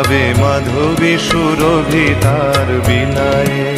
ভাবে মাধবী সুরভি তার বিলায়